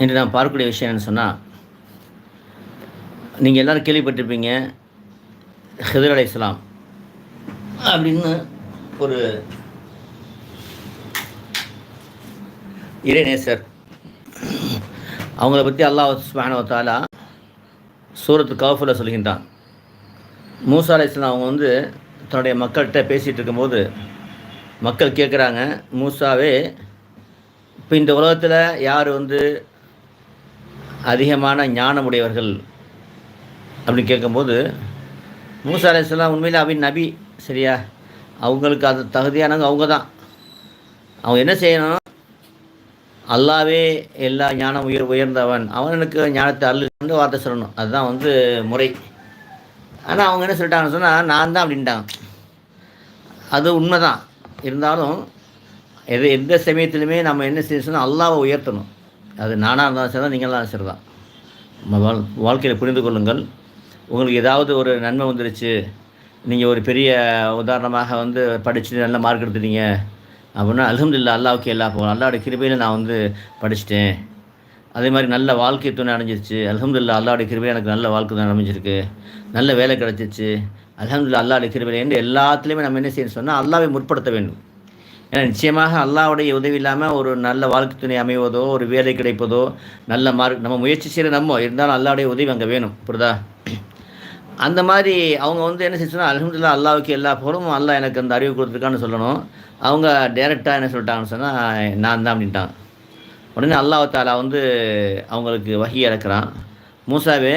இன்று நான் பார்க்கக்கூடிய விஷயம் என்னன்னு சொன்னால் நீங்கள் எல்லோரும் கேள்விப்பட்டிருப்பீங்க ஹிதர் அலை இஸ்லாம் அப்படின்னு ஒரு இறைநேசர் அவங்கள பற்றி அல்லாஹ் சுப்ஹானஹு சூரத்து கவுஃபில் சொல்கின்றான். மூசா அலை இஸ்லாம் அவங்க வந்து தன்னுடைய மக்கள்கிட்ட பேசிகிட்டு இருக்கும்போது மக்கள் கேட்குறாங்க மூசாவே இப்போ இந்த உலகத்தில் யார் வந்து அதிகமான ஞானமுடையவர்கள் அப்படின்னு கேட்கும்போது மூசா அலையாம் உண்மையில் அவின் நபி சரியா? அவங்களுக்கு அது தகுதியானவங்க அவங்க தான். அவங்க என்ன செய்யணும் அல்லாவே எல்லா ஞானம் உயர் உயர்ந்தவன். அவனுக்கு ஞானத்தை அள்ளுன்னு வார்த்தை சொல்லணும். அதுதான் வந்து முறை. ஆனால் அவங்க என்ன சொல்லிட்டாங்கன்னு சொன்னால் நான் தான் அப்படின்ட்டாங்க. அது உண்மைதான். இருந்தாலும் எது எந்த சமயத்துலையுமே நம்ம என்ன செய்யணும் சொன்னால் அல்லாவை உயர்த்தணும். அது நானாக இருந்தாலும் சரி தான் நீங்களாம் சரி தான். வாழ் வாழ்க்கையில் புரிந்து கொள்ளுங்கள். உங்களுக்கு ஏதாவது ஒரு நன்மை வந்துருச்சு நீங்கள் ஒரு பெரிய உதாரணமாக வந்து படிச்சுட்டு நல்ல மார்க் எடுத்துட்டீங்க அப்படின்னா அல்ஹம்துலில்லாஹ் அல்லாவுக்கு எல்லா போகணும் அல்லாவுடைய கிருபையில் நான் வந்து படிச்சிட்டேன். அதே மாதிரி நல்ல வாழ்க்கை துணை அடைஞ்சிருச்சு. அல்ஹம்துலில்லாஹ் அல்லாவுடைய கிருபையில் எனக்கு நல்ல வாழ்க்கை துணை அமைஞ்சிருக்கு நல்ல வேலை கிடச்சிருச்சு அல்ஹம்துலில்லாஹ் அல்லாவுடைய கிருபையில் என்று எல்லாத்துலேயுமே நம்ம என்ன செய்யணும் சொன்னால் அல்லாவை முற்படுத்த வேண்டும். ஏன்னா நிச்சயமாக அல்லாவுடைய உதவி இல்லாமல் ஒரு நல்ல வாழ்க்கை துணை அமைவதோ ஒரு வேலை கிடைப்பதோ நல்ல மார்க் நம்ம முயற்சி செய்கிற நம்ம இருந்தாலும் அல்லாவுடைய உதவி அங்கே வேணும். புரியுதா? அந்த மாதிரி அவங்க வந்து என்ன செய்யணும் அலமதுல்லா அல்லாவுக்கு எல்லா பொருளும் அல்லா எனக்கு அந்த அறிவு கொடுத்துருக்கான்னு சொல்லணும். அவங்க டேரெக்டாக என்ன சொல்லிட்டாங்கன்னு சொன்னால் நான் தான் அப்படின்ட்டாங்க உடனே அல்லாஹ் தாலா வந்து அவங்களுக்கு வகி இறக்குறான். மூசாவே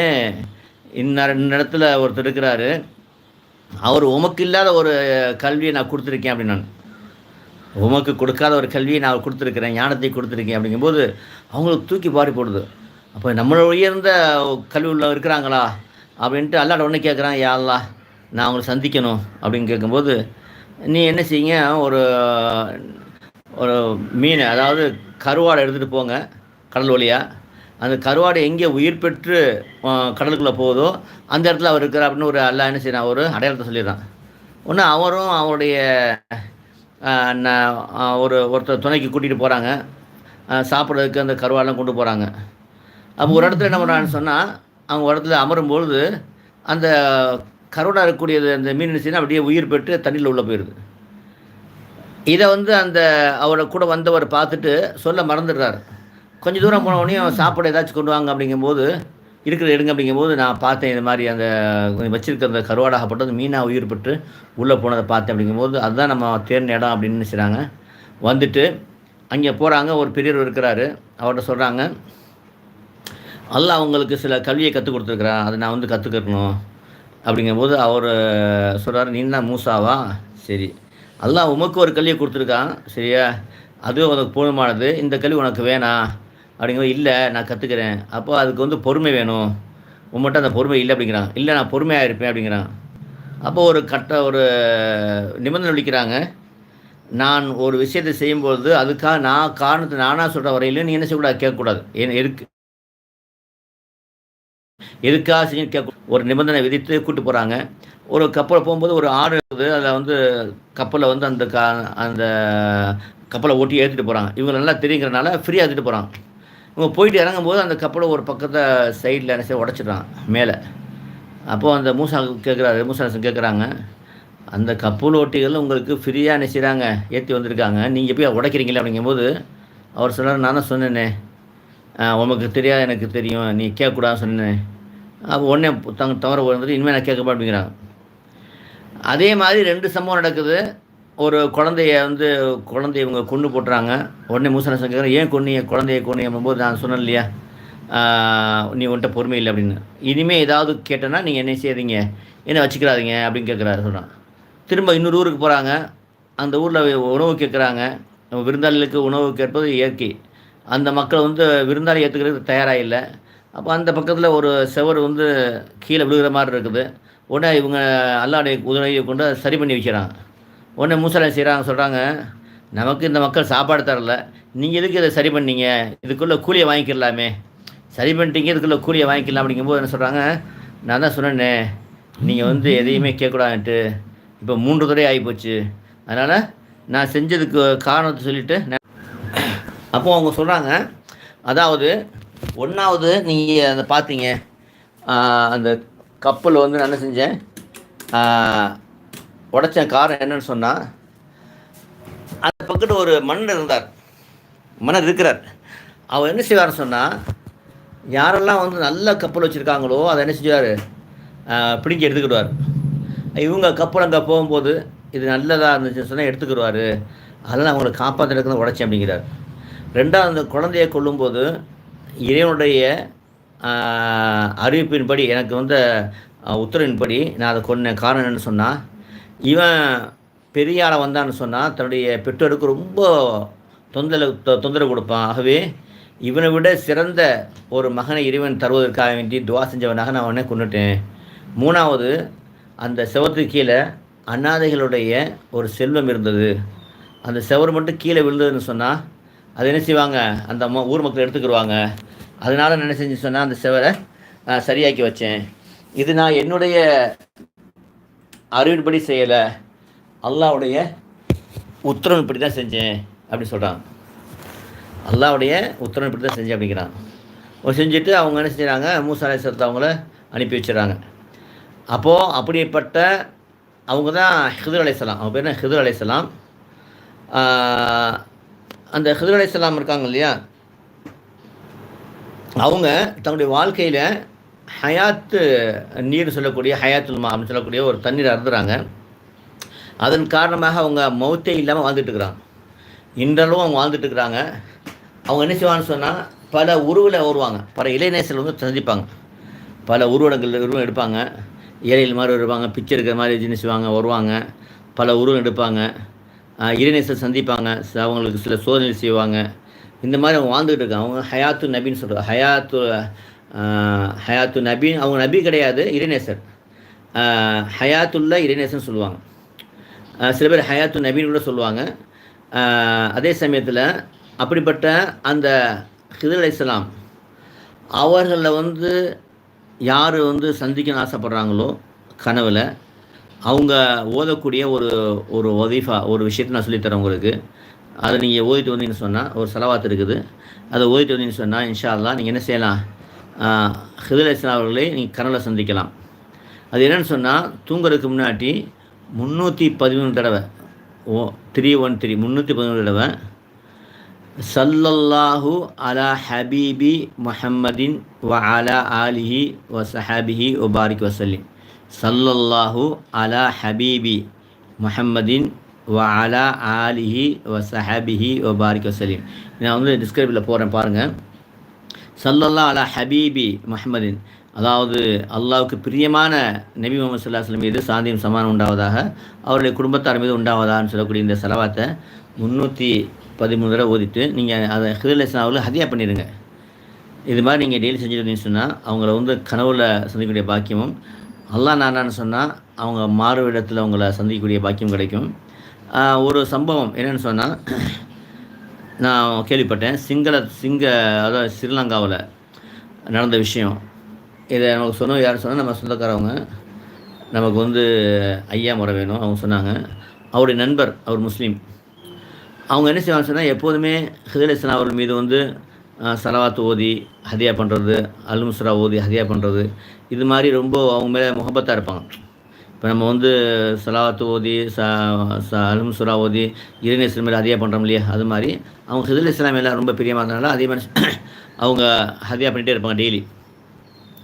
இன்ன ரெண்டு இடத்துல ஒருத்தர் இருக்கிறாரு. அவர் உமக்கு இல்லாத ஒரு கல்வியை நான் கொடுத்துருக்கேன் அப்படின்னு நான் உமக்கு கொடுக்காத ஒரு கல்வியை நான் கொடுத்துருக்கிறேன் ஞானத்தை கொடுத்துருக்கேன் அப்படிங்கும்போது அவங்களுக்கு தூக்கி பாரி போடுது. அப்போ நம்மளோட உயர்ந்த கல்வி உள்ள இருக்கிறாங்களா? அப்படின்ட்டு அல்லாட உடனே கேட்குறான் யாழ்லா நான் அவங்களை சந்திக்கணும். அப்படின்னு கேட்கும்போது நீ என்ன செய்யுங்க ஒரு ஒரு மீன் அதாவது கருவாடை எடுத்துகிட்டு போங்க கடல் வழியாக அந்த கருவாடை எங்கே உயிர் பெற்று கடலுக்குள்ளே போகுதோ அந்த இடத்துல அவர் இருக்கிறார். அப்படின்னு ஒரு அல்லா என்ன செய்யறான் ஒரு அடையாளத்தை சொல்லிடுறான். ஒன்று அவரும் அவருடைய ஒரு ஒருத்தர் துணைக்கு கூட்டிகிட்டு போகிறாங்க சாப்பிட்றதுக்கு அந்த கருவாலாம் கொண்டு போகிறாங்க அப்போ ஒரு இடத்துல என்ன பண்ணுறான்னு சொன்னால் அவங்க ஒரு இடத்துல அமரும்பொழுது அந்த கருவாடாக இருக்கக்கூடியது அந்த மீன் என்ன அப்படியே உயிர் பெற்று தண்ணியில் உள்ளே போயிடுது. இதை வந்து அந்த அவரை கூட வந்தவர் பார்த்துட்டு சொல்ல மறந்துடுறாரு. கொஞ்சம் தூரம் போன சாப்பிட சாப்பாடு ஏதாச்சும் கொண்டு வாங்க அப்படிங்கும்போது இருக்கிற எடுங்க அப்படிங்கும்போது நான் பார்த்தேன் இது மாதிரி அந்த வச்சிருக்கிற அந்த கருவாடாகப்பட்டது மீனாக உயிர் பெற்று உள்ளே போனதை பார்த்தேன் அப்படிங்கும்போது அதுதான் நம்ம தேர்ந்த இடம் அப்படின்னு செய்கிறாங்க வந்துட்டு அங்கே போகிறாங்க ஒரு பெரியவர் இருக்கிறாரு அவர்கிட்ட சொல்கிறாங்க அல்லாஹ் அவங்களுக்கு சில கல்வியை கற்றுக் கொடுத்துருக்குறான் அதை நான் வந்து கற்றுக்கணும். அப்படிங்கும்போது அவர் சொல்கிறார் நீ தான் மூசாவா? சரி. அல்லாஹ் உமக்கு ஒரு கல்வியை கொடுத்துருக்கான். சரியா? அதுவும் உனக்கு போதுமானது. இந்த கல்வி உனக்கு வேணாம். அப்படிங்கும்போது இல்லை நான் கற்றுக்கிறேன் அப்போ அதுக்கு வந்து பொறுமை வேணும். உன்கிட்ட அந்த பொறுமை இல்லை அப்படிங்கிறான். இல்லை நான் பொறுமையாக இருப்பேன் அப்படிங்கிறான். அப்போ ஒரு கட்ட ஒரு நிபந்தனை விளிக்கிறாங்க நான் ஒரு விஷயத்தை செய்யும்பொழுது அதுக்காக நான் காரணத்தை நானாக சொல்கிற வரையிலும் நீ என்ன செய்யக்கூடாது? கேட்கக்கூடாது. ஏன் எதுக்கு? எதுக்காக செஞ்சு கேட்க ஒரு நிபந்தனை விதித்து கூப்பிட்டு போகிறாங்க ஒரு கப்பலை போகும்போது ஒரு ஆறு இருக்குது. அதில் வந்து கப்பலை வந்து அந்த கா அந்த கப்பலை ஓட்டி ஏற்றிட்டு போகிறாங்க இவங்க நல்லா தெரியுங்கிறனால ஃப்ரீயாக ஏற்றிட்டு போகிறாங்க இவங்க போயிட்டு இறங்கும்போது அந்த கப்பலை ஒரு பக்கத்தை சைடில் என்ன செய்ய உடச்சிடுறான் மேலே. அப்போது அந்த மூசா கேட்குறாரு மூசாசன் கேட்குறாங்க அந்த கப்பல் ஓட்டிகள் உங்களுக்கு ஃப்ரீயாக என்ன செய்கிறாங்க ஏற்றி வந்திருக்காங்க. நீங்கள் போய் உடைக்கிறீங்களே அப்படிங்கும்போது அவர் சொன்னார் நான் தான் சொன்னேனே. உனக்கு தெரியாது எனக்கு தெரியும். நீ கேட்கக்கூடாதுன்னு சொன்னேன். அப்போ உடனே தங்க தவற வந்துட்டு இனிமேல் நான் கேட்க மாட்டேங்கிறாங்க அதே மாதிரி ரெண்டு சம்பவம் நடக்குது. ஒரு குழந்தைய வந்து குழந்தைய இவங்க கொண்டு போட்டுறாங்க. உடனே மூசன கேட்குறேன் ஏன் கொன்னிய குழந்தைய கொன்னீங்க போது நான் சொன்னேன் இல்லையா நீ உன்கிட்ட பொறுமை இல்லை அப்படின்னு. இனிமேல் ஏதாவது கேட்டேன்னா நீங்கள் என்ன செய்கிறீங்க என்ன வச்சுக்கிறாதீங்க அப்படின்னு கேட்குறாரு சொல்கிறான் திரும்ப இன்னொரு ஊருக்கு போகிறாங்க அந்த ஊரில் உணவு கேட்குறாங்க விருந்தாளிகளுக்கு உணவு கேட்பது இயற்கை. அந்த மக்கள் வந்து விருந்தாளி ஏற்றுக்கிறதுக்கு தயாராக இல்லை. அப்போ அந்த பக்கத்தில் ஒரு செவர் வந்து கீழே விழுகிற மாதிரி இருக்குது. உடனே இவங்க அல்லாடைய உதவியை கொண்டு சரி பண்ணி வைக்கிறாங்க உடனே மூசலை செய்கிறாங்க சொல்கிறாங்க நமக்கு இந்த மக்கள் சாப்பாடு தரல. நீங்கள் எதுக்கு இதை சரி பண்ணீங்க? இதுக்குள்ளே கூலியை வாங்கிக்கலாமே. சரி பண்ணிட்டீங்க இதுக்குள்ளே கூலியை வாங்கிக்கலாம். அப்படிங்கும்போது என்ன சொல்கிறாங்க நான் தான் சொன்னேனே நீங்கள் வந்து எதையுமே கேட்கக்கூடாதுன்ட்டு. இப்போ மூன்று தடவை ஆகிப்போச்சு. அதனால் நான் செஞ்சதுக்கு காரணத்தை சொல்லிவிட்டு அப்போது அவங்க சொல்கிறாங்க அதாவது ஒன்றாவது நீங்கள் அந்த பார்த்தீங்க. அந்த கப்பல் வந்து நான் என்ன செஞ்சேன்? உடைச்ச காரணம் என்னன்னு சொன்னால் அந்த பக்கத்து ஒரு மன்னர் இருந்தார். மன்னர் இருக்கிறார். அவர் என்ன செய்வார்னு சொன்னால் யாரெல்லாம் வந்து நல்ல கப்பல் வச்சுருக்காங்களோ அதை என்ன செஞ்சுவார்? பிடிங்கி எடுத்துக்கிடுவார். இவங்க கப்பல் அங்கே போகும்போது இது நல்லதாக இருந்துச்சுன்னு சொன்னால் எடுத்துக்கிடுவார். அதெல்லாம் அவங்களை காப்பாற்றுறதுக்கு உடச்சி அப்படிங்கிறார். ரெண்டாவது அந்த குழந்தையை கொல்லும்போது இறைவனுடைய அறிவிப்பின்படி எனக்கு வந்த உத்தரவின்படி நான் அதை கொண்ட காரணம் என்னன்னு சொன்னால் இவன் பெரியாரை வந்தான்னு சொன்னால் தன்னுடைய பெற்றோருக்கு ரொம்ப தொந்தரவு தொ- தொந்தரவு கொடுப்பான். ஆகவே இவனை விட சிறந்த ஒரு மகனை இறைவன் தருவதற்காக வேண்டி துவா செஞ்சவனாக நான் அவனை கொண்டுட்டேன் மூணாவது அந்த செவத்துக்கு கீழே அனாதைகளுடைய ஒரு செல்வம் இருந்தது. அந்த செவர் மட்டும் கீழே விழுந்ததுன்னு சொன்னால் அதை என்ன செய்வாங்க? அந்த ம- ஊர் மக்கள் எடுத்துக்கிடுவாங்க அதனால் நான் என்ன செஞ்சு சொன்னால் அந்த செவரை சரியாக்கி வச்சேன். இது நான் என்னுடைய அறிவின்படி செய்யலை. அல்லாவுடைய உத்தரவின்படி தான் செஞ்சேன் அப்படின்னு சொல்கிறான் அல்லாவுடைய உத்தரவின்படி தான் செஞ்சேன் அப்படிங்கிறான் ஒரு செஞ்சுட்டு அவங்க என்ன செஞ்சுறாங்க? மூசா அலைசத்தை அவங்கள அனுப்பி வச்சிடறாங்க. அப்போது அப்படிப்பட்ட அவங்க தான் ஹிதர் அலைசலாம் அவங்க பேர் என்ன? ஹிதுர் அலைசலாம் அந்த ஹிதர் அலைசலாம் இருக்காங்க இல்லையா? அவங்க தன்னுடைய வாழ்க்கையில் ஹயாத்து நீர் சொல்லக்கூடிய ஹயாத்துல் மா அப்படின்னு சொல்லக்கூடிய ஒரு தண்ணீர் அறுதுறாங்க அதன் காரணமாக அவங்க மௌத்தே இல்லாமல் வாழ்ந்துட்டுருக்குறாங்க. இன்றளவும் அவங்க வாழ்ந்துட்டுருக்குறாங்க. அவங்க என்ன செய்வாங்கன்னு சொன்னால் பல உருவில் வருவாங்க பல இளைநேசல் வந்து சந்திப்பாங்க. பல உருவடங்கள் உருவம் எடுப்பாங்க. இலையில் மாதிரி வருவாங்க பிச்சை இருக்கிற மாதிரி என்ன செய்வாங்க வருவாங்க. பல உருவம் எடுப்பாங்க. இளைநேசல் சந்திப்பாங்க. அவங்களுக்கு சில சோதனை செய்வாங்க. இந்த மாதிரி அவங்க வாழ்ந்துகிட்டு இருக்காங்க அவங்க ஹயாத்து நபின்னு சொல்கிறாங்க ஹயாத்து ஹயாத்து நபின் அவங்க நபி கிடையாது இறைநேசர். ஹயாத்துள்ள இறைநேசன் சொல்லுவாங்க. சில பேர் ஹயாத்து நபின்னு கூட சொல்லுவாங்க. அதே சமயத்தில் அப்படிப்பட்ட அந்த ஹிதர் அலைஹிஸ்ஸலாம் அவர்களில் வந்து யார் வந்து சந்திக்கணும்னு ஆசைப்பட்றாங்களோ கனவில் அவங்க ஓதக்கூடிய ஒரு ஒரு ஒதீஃபா ஒரு விஷயத்தை நான் சொல்லித்தரேன் உங்களுக்கு. அதை நீங்கள் ஓதிட்டு வந்தீங்கன்னு சொன்னால் ஒரு செலவாத்து இருக்குது. அதை ஓதிட்டு வந்தீங்கன்னு சொன்னால் இன்ஷா அல்லா நீங்கள் என்ன செய்யலாம்? ஹிதர் அவர்களை நீங்கள் கனவில் சந்திக்கலாம். அது என்னன்னு சொன்னால் தூங்குறதுக்கு முன்னாடி முந்நூற்றி பதிமூணு தடவை ஓ த்ரீ ஒன் த்ரீ முந்நூற்றி பதிமூணு தடவை சல்லல்லாஹு அலா ஹபீபி முஹம்மதின் வ அலா ஆலிஹி வ சஹாபிஹி வ பாரிக் வசல்லிம் சல்லல்லாஹு அலா ஹபீபி முஹம்மதின் வ அலா ஆலிஹி வ சஹாபிஹி வ பாரிக் வசல்லிம் நான் வந்து டிஸ்கிரிப்டில் போகிறேன் பாருங்கள் சல்லல்லா அலா ஹபீபி முஹம்மதின். அதாவது அல்லாவுக்கு பிரியமான நபி முகமது சல்லாஹ் மீது சாந்தியும் சமானம் உண்டாவதாக அவருடைய குடும்பத்தார் மீது உண்டாவதான்னு சொல்லக்கூடிய இந்த செலவாத்தை முந்நூற்றி பதிமூணு தடவை ஓதிட்டு நீங்கள் அதை ஹிதலேசன் அவர்கள் ஹதியா பண்ணிடுங்க. இது மாதிரி நீங்கள் டெய்லி செஞ்சுருந்தீங்கன்னு சொன்னால் அவங்கள வந்து கனவுல சந்திக்கக்கூடிய பாக்கியமும் அல்லாஹ் நானான்னு சொன்னால் அவங்க மாறு இடத்தில் அவங்கள சந்திக்கக்கூடிய பாக்கியம் கிடைக்கும். ஒரு சம்பவம் என்னென்னு சொன்னால் நான் கேள்விப்பட்டேன். சிங்கள சிங்க அதாவது ஸ்ரீலங்காவில் நடந்த விஷயம். இதை நமக்கு சொன்ன யார் சொன்னால் நம்ம சொந்தக்காரவங்க. நமக்கு வந்து ஐயா முறை வேணும் அவங்க சொன்னாங்க. அவருடைய நண்பர் அவர் முஸ்லீம். அவங்க என்ன செய்வாங்க சொன்னால் எப்போதுமே ஹிதலேசன் அவர்கள் மீது வந்து சலவாத்து ஓதி ஹதியா பண்ணுறது அல்முஸ்ரா ஓதி ஹதியா பண்ணுறது இது மாதிரி ரொம்ப அவங்க மேலே முகப்பத்தாக இருப்பாங்க. இப்போ நம்ம வந்து சலாத்து ஓதி ச ச சுரா ஓதி இறைநேசன் மேலே ஹதியா பண்ணுறோம் இல்லையா? அது மாதிரி அவங்க ஹிதில் இஸ்லாம் எல்லாம் ரொம்ப பிரியமாக இருந்தனால அதே மாதிரி அவங்க ஹதியா பண்ணிகிட்டே இருப்பாங்க டெய்லி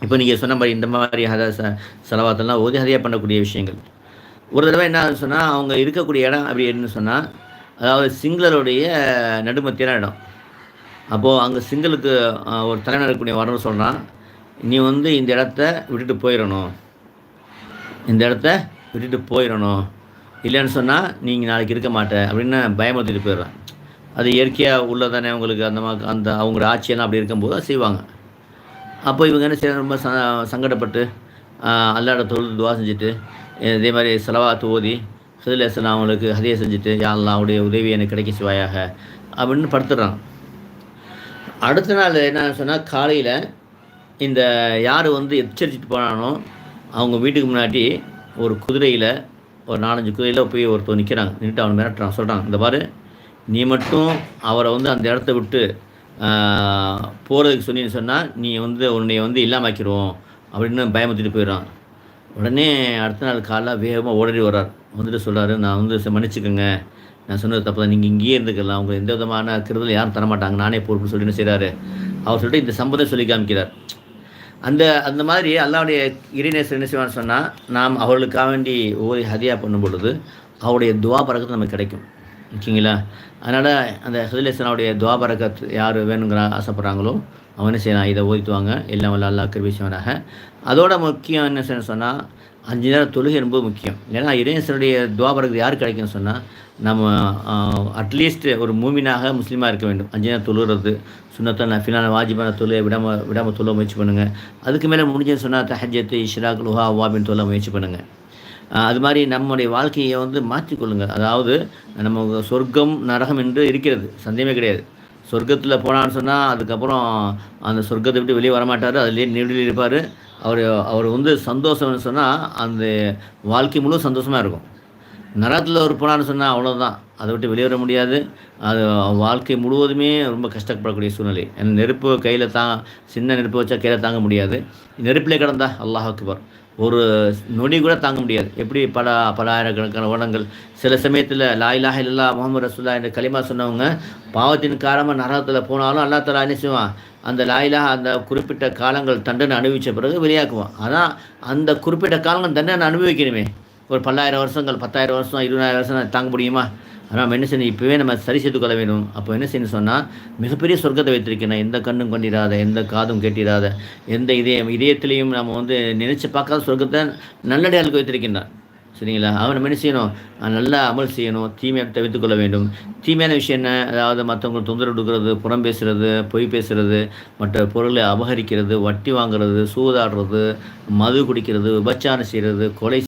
இப்போ நீங்கள் சொன்ன மாதிரி இந்த மாதிரி ஹத ச செலவாத்தெல்லாம் ஓதி ஹதியா பண்ணக்கூடிய விஷயங்கள். ஒரு தடவை என்ன ஆகுதுன்னு சொன்னால் அவங்க இருக்கக்கூடிய இடம் அப்படி என்னன்னு சொன்னால் அதாவது சிங்களருடைய நடுமத்தியான இடம். அப்போது அங்கே சிங்களுக்கு ஒரு தலைவர் இருக்கக்கூடிய வரணும் நீ வந்து இந்த இடத்த விட்டுட்டு போயிடணும். இந்த இடத்த விட்டுட்டு போயிடணும். இல்லைன்னு சொன்னால் நீங்கள் நாளைக்கு இருக்க மாட்டேன். அப்படின்னு பயமுறுத்திட்டு போயிடுறேன். அது இயற்கையாக உள்ளதானே அவங்களுக்கு அந்த மா அந்த அவங்களோட ஆட்சியெல்லாம் அப்படி இருக்கும்போது தான் செய்வாங்க. அப்போ இவங்க என்ன செய்ய ரொம்ப ச சங்கடப்பட்டு அல்லாட தொழுது துவா செஞ்சுட்டு இதே மாதிரி செலவாத்து ஓதி ஹிதுலேசன் அவங்களுக்கு ஹதியை செஞ்சுட்டு யாரெல்லாம் அவருடைய உதவி எனக்கு கிடைக்க சிவாயாக அப்படின்னு படுத்துடுறாங்க அடுத்த நாள் என்ன சொன்னால் காலையில் இந்த யார் வந்து எச்சரிச்சுட்டு போனானோ அவங்க வீட்டுக்கு முன்னாடி ஒரு குதிரையில் ஒரு நாலஞ்சு குதிரையில் போய் ஒருத்தர் நிற்கிறாங்க நின்றுட்டு அவனை மிரட்டுறான். சொல்கிறான் இந்த பாரு நீ மட்டும் அவரை வந்து அந்த இடத்த விட்டு போகிறதுக்கு சொன்னின்னு சொன்னால் நீ வந்து உன்னை வந்து இல்லாமாக்கிடுவோம் அப்படின்னு பயமுத்திட்டு போயிடுறான். உடனே அடுத்த நாள் காலைல வேகமாக ஓடடி வர்றார். வந்துட்டு சொல்கிறாரு நான் வந்து ச- மன்னிச்சுக்கோங்க. நான் சொன்னது தப்பு தான். நீங்கள் இங்கேயே இருந்துக்கலாம். அவங்க எந்த விதமான கருதல் யாரும் தரமாட்டாங்க. நானே பொறுப்பு சொல்லி என்ன செய்கிறாரு அவர் சொல்லிட்டு இந்த சம்பந்தம் சொல்லி காமிக்கிறார். அந்த அந்த மாதிரி அல்லாவுடைய இறைநேசர் என்ன செய்வான்னு சொன்னால் நாம் அவர்களுக்காக வேண்டி ஓதி ஹதியா பண்ணும் பொழுது அவருடைய துவா பறக்கத்து நமக்கு கிடைக்கும். ஓகேங்களா? அதனால் அந்த ஹதிலேசனாவுடைய துவா பறக்கத்து யார் வேணுங்கிற ஆசைப்பட்றாங்களோ அவனே செய்யலாம்? இதை ஓதித்துவாங்க எல்லாம் வல்ல அல்லா கிருபிச்சவனாக அதோட முக்கியம் என்ன சொன்னால் அஞ்சு நேரம் தொழுகை ரொம்ப முக்கியம். ஏன்னா இறையசனுடைய துவாபரத்துக்கு யார் கிடைக்கும்னு சொன்னால் நம்ம அட்லீஸ்ட் ஒரு மூமினாக முஸ்லீமாக இருக்க வேண்டும். அஞ்சு நேரம் தொழுகிறது சுண்ணத்தை ஃபினான வாஜிபான தொழிலை விடாம விடாமல் தொழில் முயற்சி பண்ணுங்கள் அதுக்கு மேலே முடிஞ்சது சொன்னால் தஹஜத்து இஷ்ராக் லுஹா வாபின் தொழில் முயற்சி பண்ணுங்கள் அது மாதிரி நம்முடைய வாழ்க்கையை வந்து மாற்றிக்கொள்ளுங்கள் அதாவது நம்ம சொர்க்கம் நரகம் என்று இருக்கிறது. சந்தேகமே கிடையாது. சொர்க்கத்தில் போனான்னு சொன்னால் அதுக்கப்புறம் அந்த சொர்க்கத்தை விட்டு வெளியே வரமாட்டார். அதுலேயே நெடுவில் இருப்பார். அவர் அவர் வந்து சந்தோஷம்னு சொன்னால் அந்த வாழ்க்கை முழு சந்தோஷமாக இருக்கும். நரகத்தில் ஒரு போனான்னு சொன்னால் அவ்வளோதான் அதை விட்டு வெளியே வர முடியாது. அது வாழ்க்கை முழுவதுமே ரொம்ப கஷ்டப்படக்கூடிய சூழ்நிலை. ஏன்னா நெருப்பு கையில் தான் சின்ன நெருப்பு வச்சா கையில் தாங்க முடியாது. நெருப்பிலே கிடந்தா அல்லாஹ் அக்பர். ஒரு நொடி கூட தாங்க முடியாது. எப்படி பல பல ஆயிரக்கணக்கான வருடங்கள் சில சமயத்தில் லா இல்லா முகமது ரசுல்லா என்ற களிமா சொன்னவங்க பாவத்தின் காரணமாக நரகத்தில் போனாலும் அல்லா தலா என்ன செய்வான்? அந்த லாயிலாக அந்த குறிப்பிட்ட காலங்கள் தண்டனை அனுபவித்த பிறகு வெளியாக்குவான். அதான் அந்த குறிப்பிட்ட காலங்கள் தண்டனை அனுபவிக்கணுமே. ஒரு பல்லாயிரம் வருஷங்கள் பத்தாயிரம் வருஷம் இருபதாயிரம் வருஷம் தாங்க முடியுமா? ஆனால் நம்ம என்ன செய்யணும் இப்போவே நம்ம சரி செய்து கொள்ள வேண்டும். அப்போ என்ன செய்யணும் சொன்னால் மிகப்பெரிய சொர்க்கத்தை வைத்திருக்கிறேன் எந்த கண்ணும் கொண்டிராத எந்த காதும் கேட்டிராத எந்த இதயம் இதயத்திலையும் நம்ம வந்து நினைச்சு பார்க்காத சொர்க்கத்தை நல்லடையாளுக்கு வைத்திருக்கின்றான். சரிங்களா? அவன் நம்ம என்ன செய்யணும்? நல்லா அமல் செய்யணும் தீமையை தவிர்த்து கொள்ள வேண்டும். தீமையான விஷயம் என்ன? அதாவது மற்றவங்களுக்கு தொந்தரவு கொடுக்கறது புறம் பேசுறது பொய் பேசுறது மற்ற பொருளை அபகரிக்கிறது வட்டி வாங்குறது சூதாடுறது மது குடிக்கிறது விபச்சாரம் செய்கிறது கொலை